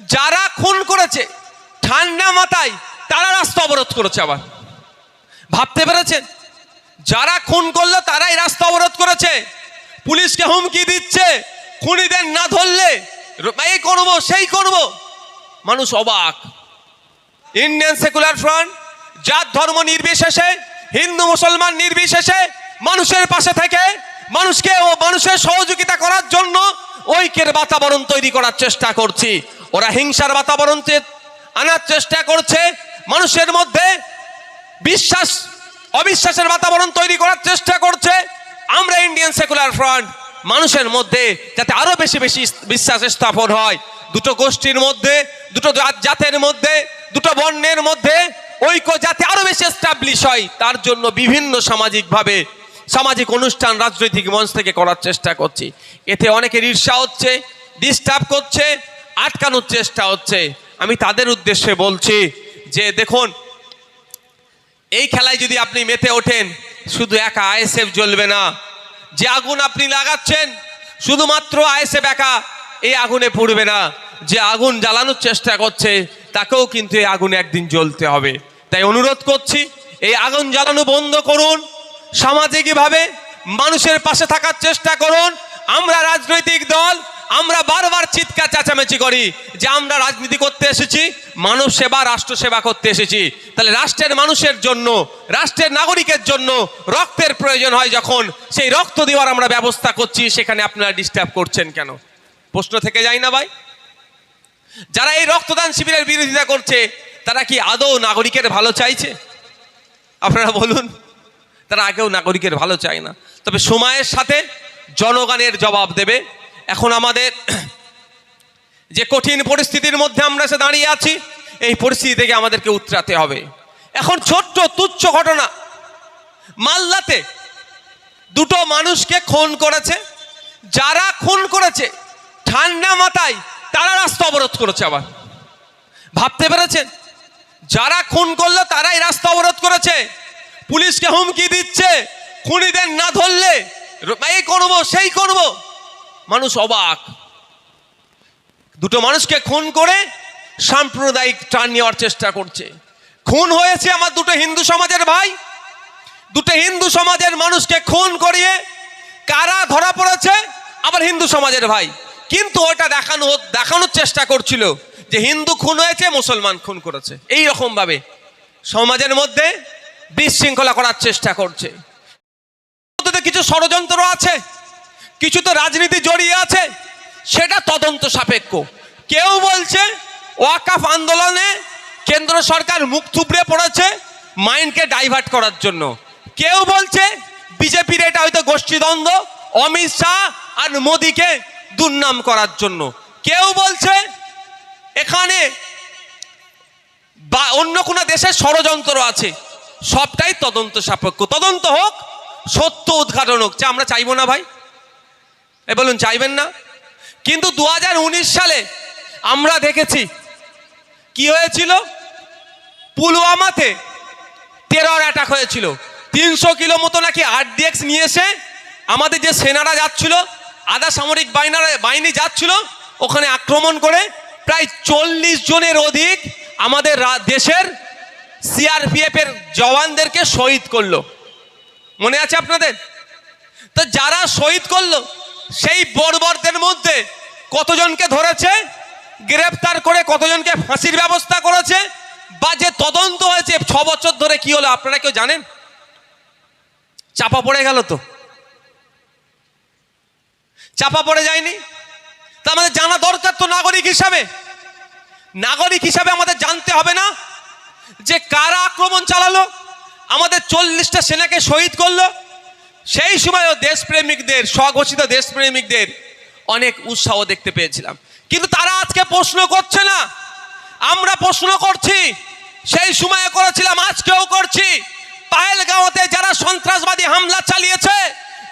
যারা খুন করেছে, ঠান্ডা মাথায় তারা রাস্তা অবরোধ করেছে আবার। ভাবতে পেরেছেন? যারা খুন করল তারাই রাস্তা অবরোধ করেছে। পুলিশকে হুমকি দিচ্ছে, খুনিদের না ধরলে এই করব, সেই করব। মানুষ অবাক। ইন্ডিয়ান সেকুলার ফ্রন্ট, জাত ধর্ম নির্বিশেষে, হিন্দু মুসলমান নির্বিশেষে মানুষের পাশে থেকে মানুষকে ও মানুষের সহযোগিতা করার জন্য ঐক্যের বাতাবরণ তৈরি করার চেষ্টা করছি। ওরা হিংসার বাতাবরণ আনার চেষ্টা করছে। মানুষের মধ্যে বিশ্বাস, অবিশ্বাসের বাতাবরণ তৈরি করার চেষ্টা করছে। আমরা ইন্ডিয়ান সেকুলার ফ্রন্ট মানুষের মধ্যে যাতে আরও বেশি বেশি বিশ্বাস স্থাপন হয়। দুটো গোষ্ঠীর মধ্যে, দুটো জাত- জাতের মধ্যে, দুটো বর্ণের মধ্যে ঐক্য যাতে আরও বেশি এস্টাবলিশ হয়, তার জন্য বিভিন্ন সামাজিকভাবে সামাজিক অনুষ্ঠান, রাজনৈতিক মঞ্চ থেকে করার চেষ্টা করছি। এতে অনেকের ঈর্ষা হচ্ছে ডিস্টার্ব করছে। আটকানোর চেষ্টা হচ্ছে। আমি তাদের উদ্দেশ্যে বলছি যে, দেখুন, এই খেলায় যদি আপনি মেতে ওঠেন, শুধু একা আইএসএফ জ্বলবে না। যে আগুন আপনি লাগাচ্ছেন, শুধুমাত্র আইএসএফ একা এই আগুনে পড়বে না। যে আগুন জ্বালানোর চেষ্টা করছে, তাকেও কিন্তু এই আগুনে একদিন জ্বলতে হবে। তাই অনুরোধ করছি, এই আগুন জ্বালানো বন্ধ করুন। সামাজিকভাবে মানুষের পাশে থাকার চেষ্টা করুন। আমরা রাজনৈতিক দল আমরা বারবার চিৎকার চেঁচামেচি করি যে আমরা রাজনীতি করতে এসেছি মানব সেবা, রাষ্ট্র সেবা করতে এসেছি। তাহলে রাষ্ট্রের মানুষের জন্য, রাষ্ট্রের নাগরিকের জন্য রক্তের প্রয়োজন হয় যখন সেই রক্ত দেওয়ার আমরা ব্যবস্থা করছি, সেখানে আপনারা ডিস্টার্ব করছেন কেন? প্রশ্ন থেকে যায় না ভাই? যারা এই রক্তদান শিবিরের বিরোধিতা করছে, তারা কি আদৌ নাগরিকের ভালো চাইছে? আপনারা বলুন, তারা আগেও নাগরিকের ভালো চায় না। তবে সময়ের সাথে জনগণের জবাব দেবে। এখন আমাদের যে কঠিন পরিস্থিতির মধ্যে আমরা সে দাঁড়িয়ে আছি, এই পরিস্থিতি থেকে আমাদেরকে উতরাতে হবে। এখন ছোট্ট, তুচ্ছ ঘটনা। মালদাতে দুটো মানুষকে খুন করেছে। যারা খুন করেছে, ঠান্ডা মাথায় তারা রাস্তা অবরোধ করেছে আবার। ভাবতে পেরেছেন? যারা খুন করল, তারাই রাস্তা অবরোধ করেছে। পুলিশকে হুমকি দিচ্ছে। খুনিদের না ধরলে, এই করব, সেই করব। মানুষ অবাক। দুটো মানুষকে খুন করে সাম্প্রদায়িক টান নেওয়ার চেষ্টা করছে। খুন হয়েছে আমার দুটো হিন্দু সমাজের ভাই। দুটো হিন্দু সমাজের মানুষকে খুন করিয়ে কারা ধরা পড়েছে? আবার হিন্দু সমাজের ভাই। কিন্তু ওটা দেখানো দেখানোর চেষ্টা করছিল যে হিন্দু খুন হয়েছে, মুসলমান খুন করেছে। এই রকম ভাবে সমাজের মধ্যে বিশৃঙ্খলা করার চেষ্টা করছে। কিছু ষড়যন্ত্র আছে? কিছু তো রাজনীতি জড়িয়ে আছে, সেটা তদন্ত সাপেক্ষ। কেউ বলছে ওয়াকাফ আন্দোলনে কেন্দ্র সরকার মুখ থুবড়ে পড়েছে মাইন্ডকে ডাইভার্ট করার জন্য। কেউ বলছে বিজেপির এটা হয়তো গোষ্ঠীদ্বন্দ্ব, অমিত শাহ আর মোদিকে দুর্নাম করার জন্য। কেউ বলছে এখানে বা অন্য কোনো দেশের ষড়যন্ত্র আছে, সবটাই তদন্ত সাপেক্ষ। তদন্ত হোক, সত্য উদ্ঘাটন হোক, যা আমরা চাইব না ভাই। এ বলুন, চাইবেন না? কিন্তু দু হাজার উনিশ সালে আমরা দেখেছি কি হয়েছিল? পুলওয়ামাতে টেরর অ্যাটাক হয়েছিল। তিনশো কিলো মতো নাকি আরডিএক্স নিয়ে এসে আমাদের যে সেনারা যাচ্ছিল, আধা সামরিক বাহিনারা বাহিনী যাচ্ছিল, ওখানে আক্রমণ করে প্রায় চল্লিশ জনের অধিক আমাদের দেশের সিআরপিএফ এর জওয়ানদেরকে শহীদ করল। মনে আছে আপনাদের? তো যারা শহীদ করল সেই বর্বরদের মধ্যে কতজনকে ধরেছে? গ্রেপ্তার করে কতজনকে ফাঁসির ব্যবস্থা করেছে? বা যে তদন্ত হয়েছে, ছ বছর ধরে কি হলো আপনারা কেউ জানেন? চাপা পড়ে গেল তো। চাপা পড়ে যায়নি? তা আমাদের জানা দরকার তো নাগরিক হিসাবে। নাগরিক হিসাবে আমাদের জানতে হবে না যে কারা আক্রমণ চালালো, আমাদের চল্লিশটা সেনাকে শহীদ করল সেই সময়ও দেশপ্রেমিকদের, স্বঘোষিত দেশপ্রেমিকদের অনেক উৎসাহ দেখতে পেয়েছিলাম। কিন্তু তারা আজকে প্রশ্ন করছে না। আমরা প্রশ্ন করছি, সেই সময়ে করেছিলাম, আজকেও করছি। পাহেলগাঁওতে যারা সন্ত্রাসবাদী হামলা চালিয়েছে,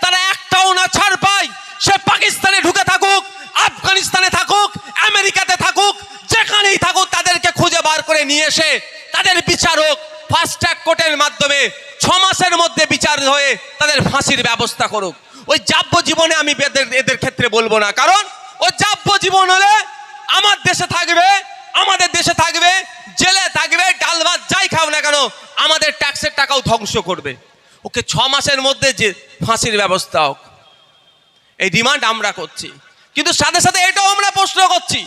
তারা একটাও না ছাড় পায়। সে পাকিস্তানে ঢুকে থাকুক, আফগানিস্তানে থাকুক, আমেরিকাতে থাকুক, যেখানেই থাকুক তাদেরকে খুঁজে বার করে নিয়ে এসে তাদের বিচার হোক ফাস্ট ট্র্যাক কোর্টের মাধ্যমে ছ মাসের মধ্যে বিচার হয়ে তাদের ফাঁসির ব্যবস্থা করুক। ওই যাব্য জীবনে আমি এদের ক্ষেত্রে বলব না। কারণ ও যাব্য জীবন হলে আমার দেশে থাকবে, আমাদের দেশে থাকবে, জেলে থাকবে, ডাল ভাত যাই খাও না কেন, আমাদের ট্যাক্সের টাকাও ধ্বংস করবে। ওকে ছ মাসের মধ্যে যে ফাঁসির ব্যবস্থা হোক, এই ডিমান্ড আমরা করছি। কিন্তু সাথে সাথে এটাও আমরা প্রশ্ন করছি।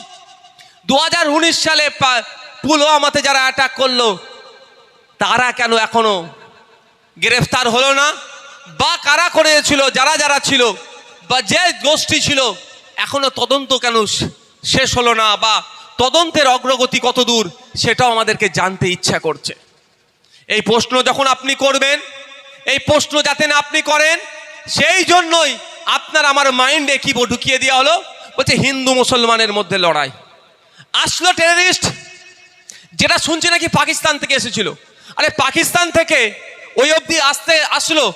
দু হাজার উনিশ সালে পুলওয়ামাতে যারা অ্যাটাক করল তারা কেন এখনও গ্রেফতার হলো না? বা কারা করেছিল, যারা যারা ছিল, বা যে গোষ্ঠী ছিল, এখনও তদন্ত কেন শেষ হলো না, বা তদন্তের অগ্রগতি কত দূর, সেটাও আমাদেরকে জানতে ইচ্ছা করছে। এই প্রশ্ন যখন আপনি করবেন, এই প্রশ্ন যাতে না আপনি করেন, সেই জন্যই আপনার আমার মাইন্ডে কি ঢুকিয়ে দেওয়া হলো, বলছে হিন্দু মুসলমানের মধ্যে লড়াই। আসলো টেররিস্ট যেটা শুনছি নাকি পাকিস্তান থেকে এসেছিল। আরে পাকিস্তান থেকে ওই অবধি আসতে আসলো।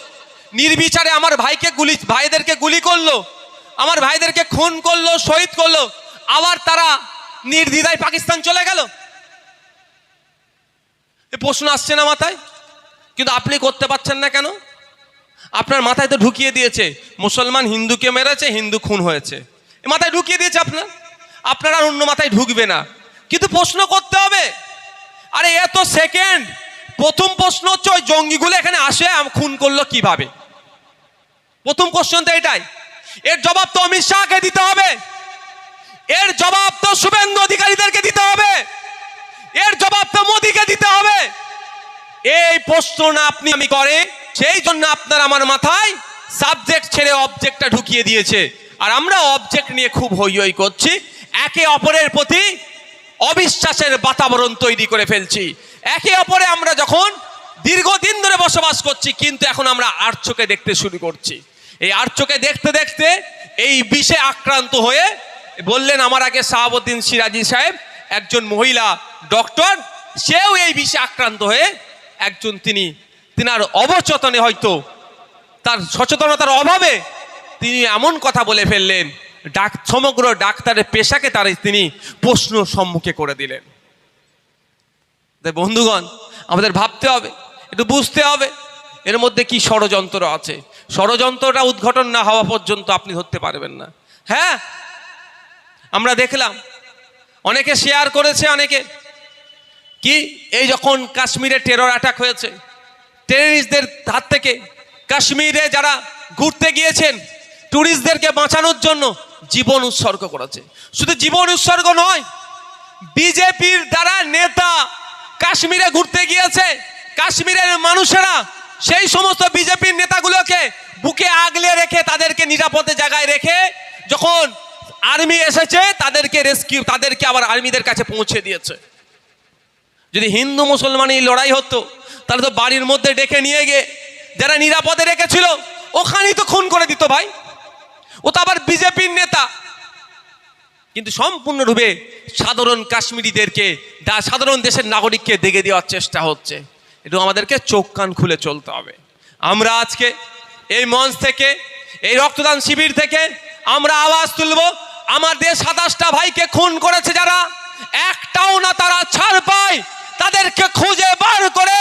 নির্বিচারে আমার ভাইকে গুলি, ভাইদেরকে গুলি করল। আমার ভাইদেরকে খুন করল, শহীদ করল। আবার তারা নির্দ্বিধায় পাকিস্তান চলে গেল। এ প্রশ্ন আসছে না মাথায়? কিন্তু আপনি করতে পারছেন না কেন? আপনার মাথায় তো ঢুকিয়ে দিয়েছে, মুসলমান হিন্দুকে মেরেছে, হিন্দু খুন হয়েছে। এ মাথায় ঢুকিয়ে দিয়েছে আপনার? আপনার আর অন্য মাথায় ঢুকবে না। কিন্তু প্রশ্ন করতে হবে, আরে এত সেকেন্ড প্রথম প্রশ্ন হচ্ছে ওই জঙ্গিগুলো এখানে আসে খুন করল কীভাবে? প্রথম কোশ্চেন তো এটাই। এর জবাব তো অমিত শাহকে দিতে হবে। এর জবাব তো শুভেন্দু অধিকারীদেরকে দিতে হবে। এর জবাব তো মোদীকে দিতে হবে। এই প্রশ্ন আপনি আমি করে, সেই জন্য আপনার আমার মাথায় সাবজেক্ট ছেড়ে অবজেক্টটা ঢুকিয়ে দিয়েছে। আর আমরা অবজেক্ট নিয়ে খুব হই হই করছি। একে অপরের প্রতি অবিশ্বাসের বাতাবরণ তৈরি করে ফেলছি। একে অপরে আমরা যখন দীর্ঘদিন ধরে বসবাস করছি, কিন্তু এখন আমরা আর দেখতে শুরু করছি। এই আর দেখতে দেখতে এই বিষে আক্রান্ত হয়ে বললেন আমার আগে শাহাবুদ্দিন সিরাজি সাহেব, একজন মহিলা ডক্টর, সেও এই বিষে আক্রান্ত হয়ে একজন তিনি, তিনার অবচেতনে হয়তো, তার সচেতনতার অভাবে তিনি এমন কথা বলে ফেললেন ডাক, সমগ্র ডাক্তারের পেশাকে তার তিনি প্রশ্ন সম্মুখে করে দিলেন। বন্ধুগণ, আমাদের ভাবতে হবে, একটু বুঝতে হবে, এর মধ্যে কি ষড়যন্ত্র আছে। ষড়যন্ত্রটা উদ্ঘাটন না হওয়া পর্যন্ত আপনি ধরতে পারবেন না। হ্যাঁ? আমরা দেখলাম, অনেকে শেয়ার করেছে, অনেকে। কি? এই যখন কাশ্মীরে টেরর অ্যাটাক হয়েছে টেররিস্টদের হাত থেকে কাশ্মীরে যারা ঘুরতে গিয়েছেন ট্যুরিস্টদেরকে বাঁচানোর জন্য জীবন উৎসর্গ করেছে। শুধু জীবন উৎসর্গ নয়, বিজেপির দ্বারা নেতা কাশ্মীরে ঘুরতে গিয়েছে, কাশ্মীরের মানুষেরা সেই সমস্ত বিজেপির নেতাগুলোকে বুকে আগলে রেখে তাদেরকে নিরাপদে জায়গায় রেখে যখন আর্মি এসেছে, তাদেরকে রেস্কিউ, তাদেরকে আবার আর্মিদের কাছে পৌঁছে দিয়েছে। যদি হিন্দু মুসলমান এই লড়াই হতো, তাহলে তো বাড়ির মধ্যে ডেকে নিয়ে গিয়ে যারা নিরাপদে রেখেছিল, ওখানেই তো খুন করে দিত ভাই। ও তো আবার বিজেপির নেতা। কিন্তু সম্পূর্ণরূপে সাধারণ কাশ্মীরিদেরকে সাধারণ দেশের নাগরিককে দেখে দেওয়ার চেষ্টা হচ্ছে। একটু আমাদেরকে চোখ কান খুলে চলতে হবে। আমরা আজকে এই মঞ্চ থেকে, এই রক্তদান শিবির থেকে আমরা আওয়াজ তুলব। দেশ সাতাশটা ভাইকে খুন করেছে যারা, একটাও না তারা ছাড় পায়। তাদেরকে খুঁজে বার করে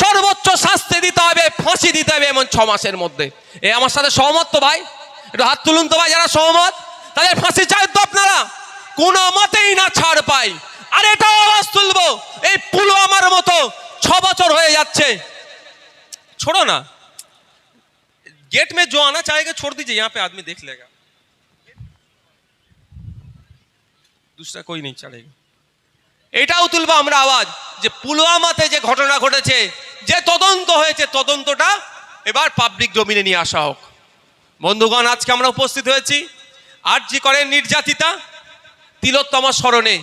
সর্বোচ্চ শাস্তি দিতে হবে, ফাঁসি দিতে হবে এমন ছ মাসের মধ্যে। এ, আমার সাথে সহমত তো ভাই? একটু হাত তুলুন তো ভাই যারা সহমত তাদের ফাঁসি চাই তো আপনারা কোনো মতেই না ছাড় পাই আর এটাও আওয়াজ তুলবো এই পুলওয়ামার মতো ছ বছর হয়ে যাচ্ছে छोड़ो ना गेट में जो आना चाहेगा छोड़ दीजिए यहाँ पे आदमी देख लेगा दूसरा कोई नहीं चढ़ेगा এটাও তুলবো আমরা আওয়াজ যে পুলওয়ামাতে যে ঘটনা ঘটেছে যে তদন্ত হয়েছে তদন্তটা এবার পাবলিক ডোমিনে নিয়ে আসা হোক বন্ধুগণ, আজকে আমরা উপস্থিত হয়েছি আর জি করেন নির্যাতিতা তিলোত্তমা স্মরণে।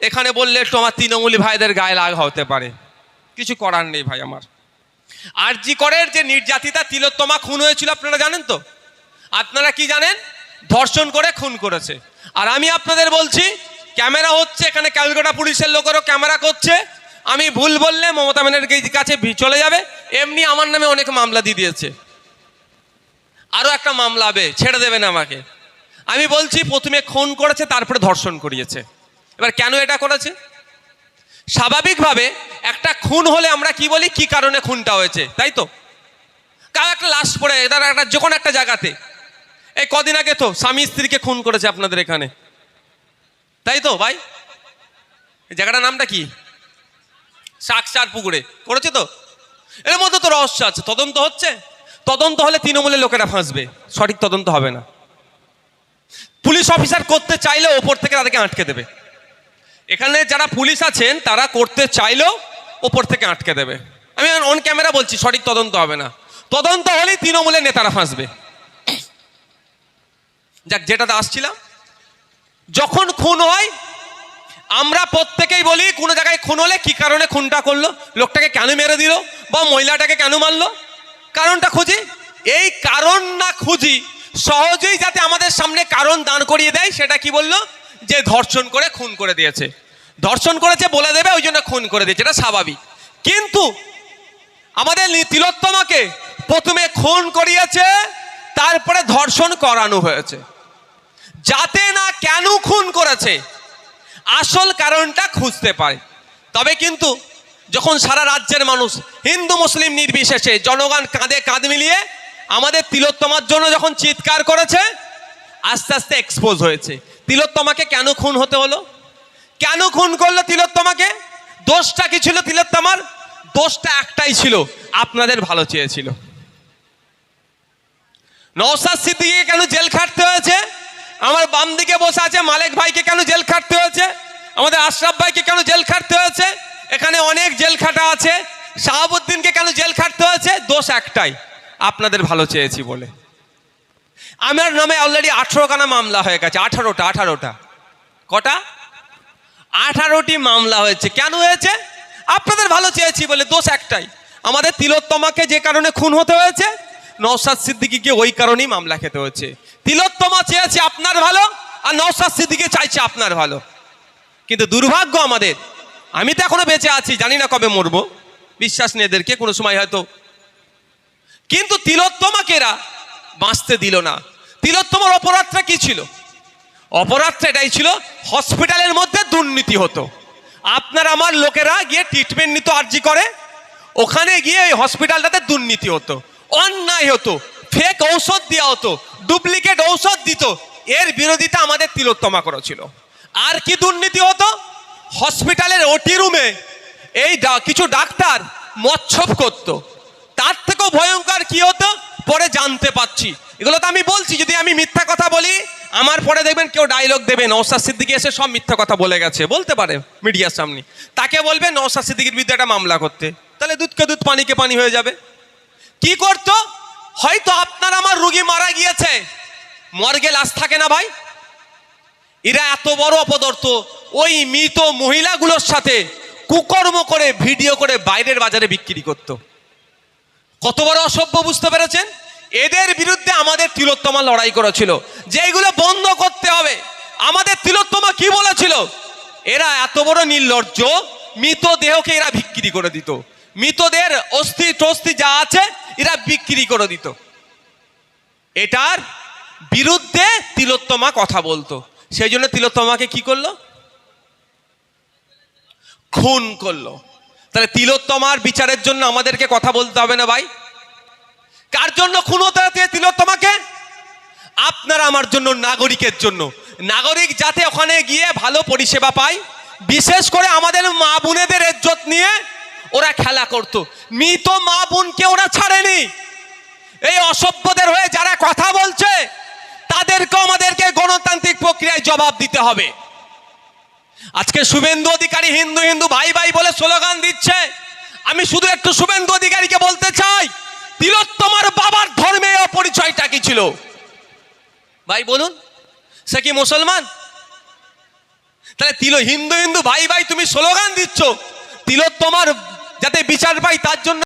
এখানে বললে একটু আমার তৃণমূলী ভাইদের গায়ে লাগ হতে পারে। কিছু করার নেই ভাই আমার। আর জি করের যে নির্যাতিতা তিলোত্তমা খুন হয়েছিল, আপনারা জানেন তো? আপনারা কি জানেন? ধর্ষণ করে খুন করেছে। আর আমি আপনাদের বলছি, ক্যামেরা হচ্ছে, এখানে ক্যালকাটা পুলিশের লোকেরও ক্যামেরা করছে। আমি ভুল বললে মমতা ব্যানার্জির কাছে চলে যাবে। এমনি আমার নামে অনেক মামলা দিয়ে দিয়েছে। আরও একটা মামলা হবে ছেড়ে দেবেন আমাকে। আমি বলছি, প্রথমে খুন করেছে, তারপরে ধর্ষণ করিয়েছে। এবার কেন এটা করেছে? স্বাভাবিকভাবে একটা খুন হলে আমরা কি বলি? কি কারণে খুনটা হয়েছে, তাই তো? কার একটা লাশ পড়ে তার একটা যে কোনো একটা জায়গাতে। এই কদিন আগে তো স্বামী স্ত্রীকে খুন করেছে আপনাদের এখানে। তাই তো, ভাই? জায়গাটার নামটা কি? শাকচার পুকুরে। করেছে তো? এর মধ্যে তো রহস্য আছে, তদন্ত হচ্ছে। তদন্ত হলে তৃণমূলের লোকেরা ফাঁসবে। সঠিক তদন্ত হবে না। পুলিশ অফিসার করতে চাইলে ওপর থেকে তাদেরকে আটকে দেবে। এখানে যারা পুলিশ আছেন, তারা করতে চাইলেও ওপর থেকে আটকে দেবে। আমি অন ক্যামেরা বলছি, সঠিক তদন্ত হবে না। তদন্ত হলেই তৃণমূলের নেতারা ফাঁসবে। যাক যেটাতে আসছিলাম। যখন খুন হয়, আমরা প্রত্যেকেই বলি, কোনো জায়গায় খুন হলে কি কারণে খুনটা করল? লোকটাকে কেন মেরে দিল? বা মহিলাটাকে কেন মারলো? কারণটা খুঁজি? এই কারণ না খুঁজি, সহজেই যাতে আমাদের সামনে কারণ দাঁড় করিয়ে দেয়, সেটা কি বলল? যে ধর্ষণ করে খুন করে দিয়েছে। ধর্ষণ করেছে বলে দেবে, ওই জন্য খুন করে দিয়েছে, এটা স্বাভাবিক। কিন্তু আমাদের তিলোত্তমাকে প্রথমে খুন করিয়েছে, তারপরে ধর্ষণ করানো হয়েছে। যাতে না কেন খুন করেছে, আসল কারণটা খুঁজতে পারে। তবে কিন্তু যখন সারা রাজ্যের মানুষ, হিন্দু, মুসলিম নির্বিশেষে জনগণ কাঁধে কাঁধ মিলিয়ে আমাদের তিলোত্তমার জন্য যখন চিৎকার করেছে, আস্তে আস্তে এক্সপোজ হয়েছে। তিলোত্তমাকে কেন খুন হতে হলো? কেন খুন করল তিলোত্তমাকে? দোষটা কি ছিল তিলোত্তমার? দোষটা একটাই ছিল, আপনাদের ভালো চেয়েছিল। নওসাদ সিদ্দিকে কেন জেল খাটতে হয়েছে? আমার বাম দিকে বসে আছে মালিক ভাইকে কেন জেল খাটতে হয়েছে? আমাদের আশরাফ ভাইকে কেন জেল খাটতে হয়েছে? এখানে অনেক জেল খাটা আছে। শাহাবুদ্দিনকে কেন জেল খাটতে হয়েছে? দোষ একটাই, আপনাদের ভালো চেয়েছি বলে। আমার নামে অলরেডি আঠেরোখানা মামলা হয়ে গেছে, আঠারোটা আঠারোটা। কটা? আঠারোটি মামলা হয়েছে। কেন হয়েছে? আপনাদের ভালো চেয়েছি বলে, দোষ একটাই। আমাদের তিলোত্তমাকে যে কারণে খুন হতে হয়েছে নৌসাদ সিদ্দিকিকে ওই কারণেই মামলা খেতে হয়েছে। তিলোত্তমা চেয়েছে আপনার ভালো, আর নৌসাদ সিদ্দিকি চাইছে আপনার ভালো। কিন্তু দুর্ভাগ্য আমাদের আমি তো এখনও বেঁচে আছি, জানি না কবে মরবো। বিশ্বাস নেই এদেরকে, কোনো সময় হয়তো। কিন্তু তিলোত্তমাকেরা বাঁচতে দিল না। তিলোত্তমার অপরাধটা কি ছিল? অপরাধটা এটাই ছিল, হসপিটালের মধ্যে দুর্নীতি হতো। আপনার আমার লোকেরা গিয়ে ট্রিটমেন্ট নিত আর্জি করে। ওখানে গিয়ে ওই হসপিটালটাতে দুর্নীতি হতো। অন্যায় হতো। ফেক ঔষধ দেওয়া হতো। ডুপ্লিকেট ঔষধ দিত। এর বিরোধিতা আমাদের তিলোত্তমা করেছিল। আর কি দুর্নীতি হতো? হসপিটালের ওটি রুমে এই কিছু ডাক্তার মচ্ছব করতো। তার থেকেও ভয়ঙ্কর কি হতো? পরে জানতে পাচ্ছি এগুলো তো আমি বলছি, যদি আমি মিথ্যা কথা বলি, আমার পরে দেখবেন কেউ ডায়লগ দেবে। নৌসাদ সিদ্দিকি এসে সব মিথ্যা কথা বলে গেছে। বলতে পারে মিডিয়ার সামনে। তাকে বলবে নৌসাদ সিদ্দিকির বিরুদ্ধে একটা মামলা করতে। তাহলে দুধকে দুধ পানিকে পানি হয়ে যাবে। কি করতো? হয়তো আপনার আমার রুগী মারা গিয়েছে। মর্গে লাশ থাকে না ভাই। এরা এত বড় অপদর্থ। ওই মৃত মহিলাগুলোর সাথে কুকর্ম করে, ভিডিও করে বাইরের বাজারে বিক্রি করতো। কত বড় অসভ্য বুঝতে পেরেছেন? এদের বিরুদ্ধে আমাদের তিলোত্তমা লড়াই করেছিল যে এগুলো বন্ধ করতে হবে। আমাদের তিলোত্তমা কি বলেছিল? এরা এত বড় নির্লজ্জ মৃতদেহকে এরা বিক্রি করে দিত। মৃতদের অস্থি টস্থি যা আছে, এরা বিক্রি করে দিত। এটার বিরুদ্ধে তিলোত্তমা কথা বলতো। সেই জন্য তিলোত্তমাকে কি করল? খুন করল। তাহলে তিলোত্তমার বিচারের জন্য আমাদেরকে কথা বলতে হবে না ভাই? কার জন্য খুন হতে হচ্ছে তিলোত্তমাকে আপনার আমার জন্য নাগরিকের জন্য। নাগরিক যাতে ওখানে গিয়ে ভালো পরিষেবা পায়, বিশেষ করে আমাদের মা বোনেদের ইজ্জত নিয়ে ওরা খেলা করত। মৃত মা বোনকে ওরা ছাড়েনি। এই অসভ্যদের হয়ে যারা কথা বলছে তাদেরকেও আমাদেরকে গণতান্ত্রিক প্রক্রিয়ায় জবাব দিতে হবে। আজকে শুভেন্দু অধিকারী হিন্দু হিন্দু ভাই ভাই বলে স্লোগান দিচ্ছে। আমি শুধু একটু শুভেন্দু অধিকারীকে বলতে চাই, তিলোত্তমার বাবার ধর্মে অপরিচয়টা কি ছিল? ভাই বলুন, সে কি মুসলমান? তাহলে তিল হিন্দু হিন্দু ভাই ভাই তুমি স্লোগান দিচ্ছ, তিলোত্তমার যাতে বিচার পাই তার জন্য